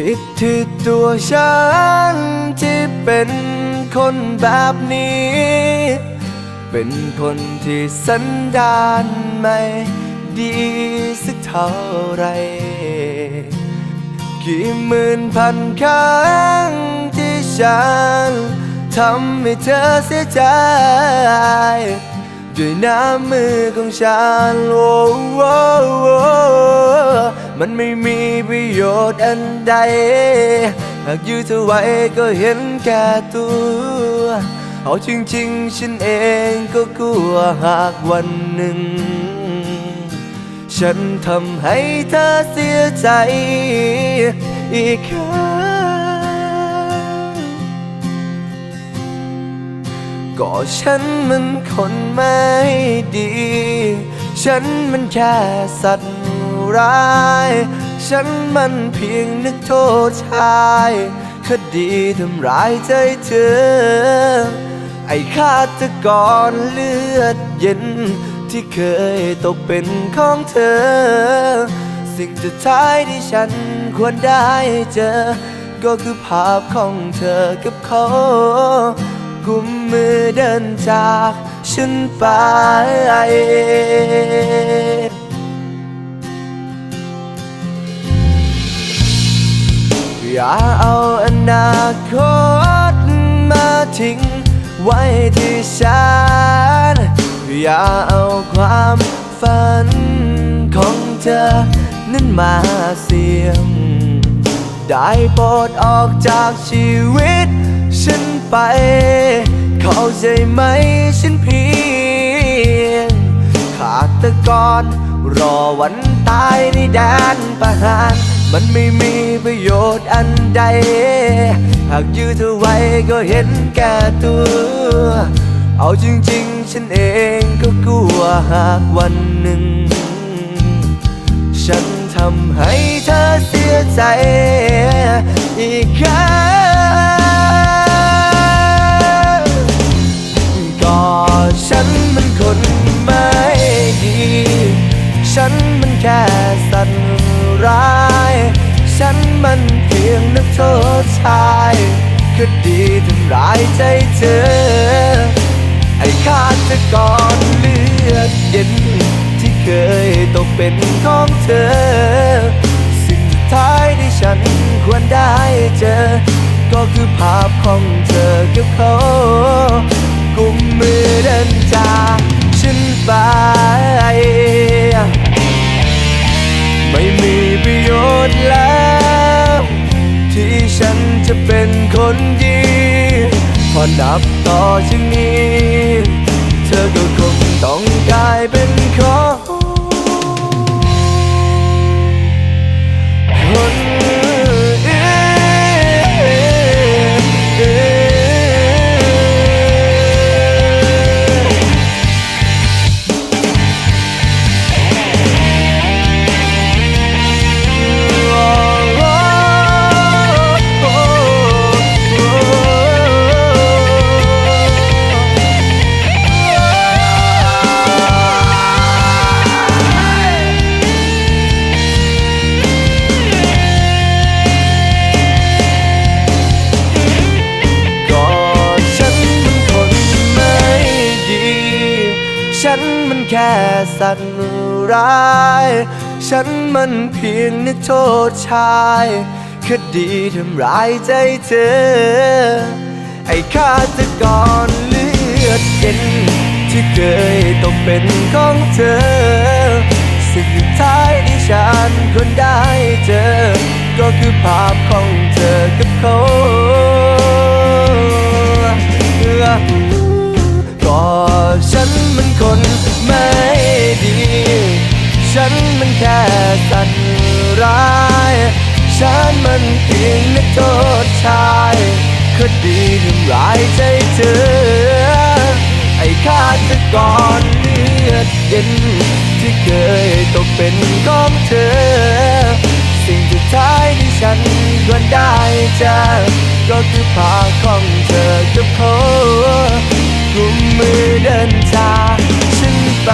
ผิดที่ตัวฉันที่เป็นคนแบบนี้ เป็นคนที่สันดานไม่ดีสักเท่าไร กี่หมื่นพันครั้งที่ฉันทำให้เธอเสียใจ ด้วยน้ำมือของฉันโอ้โอ้โอ้ มันไม่มีประโยชน์อันใด หากยื้อเธอไว้ก็เห็นแก่ตัว เอาจริงๆ ฉันเองก็กลัวหากวันหนึ่ง ฉันทำให้เธอเสียใจอีกครั้งก็ฉันมันคนไม่ดี ฉันมันแค่สัตว์ ร้าย ฉันมันเพียงนึกโทษชายคดีทำร้ายใจเธอ ไอ้ฆาตกรเลือดเย็น ที่เคยตกเป็นของเธอ สิ่งสุดท้ายที่ฉันควรได้เจอ ก็คือภาพของเธอกับเขากุมมือเดินจากฉันไป อย่าเอาอนาคตมาทิ้งไว้ที่ฉันอย่าเอาความฝันของเธอนั้นมาเสี่ยง ได้โปรดออกจากชีวิตฉันไป เข้าใจไหมฉันเพียง ขาดตกรรอวันตายในแดนประหาร มันไม่มีประโยชน์อันใด หากยื้อเธอไว้ก็เห็นแก่ตัว เอาจริงๆ ฉันเองก็กลัวหากวันหนึ่ง ฉันทำให้เธอเสียใจอีกครั้ง คดีทำร้ายใจเธอ ไอ้ฆาตกรเลือดเย็น ที่เคยตกเป็นของเธอ สิ่งสุดท้ายที่ฉันควรได้เจอ ก็คือภาพของเธอกับเขากุมมือเดินจากฉันไป ไม่มี จะเป็นคนดี พอนับต่อจากนี้ เธอก็คงต้องการ ฉันมันแค่สัตว์ร้าย ฉันมันเพียงนึกโทษชายคดีทำร้ายใจเธอ ไอ้ฆาตกรเลือดเย็น ที่เคยตกเป็นของเธอ สิ่งสุดท้ายที่ฉันควรได้เจอ ก็คือภาพของเธอกับเขา ฉันมันเพียงนักโทษชายคดีทำร้ายใจเธอ ไอ้ฆาตกรเลือดเย็น ที่เคยตกเป็นของเธอ สิ่งสุดท้ายที่ฉันควรได้จอก็คือภาของเธอกับเขากุมมือเดินจากฉันไป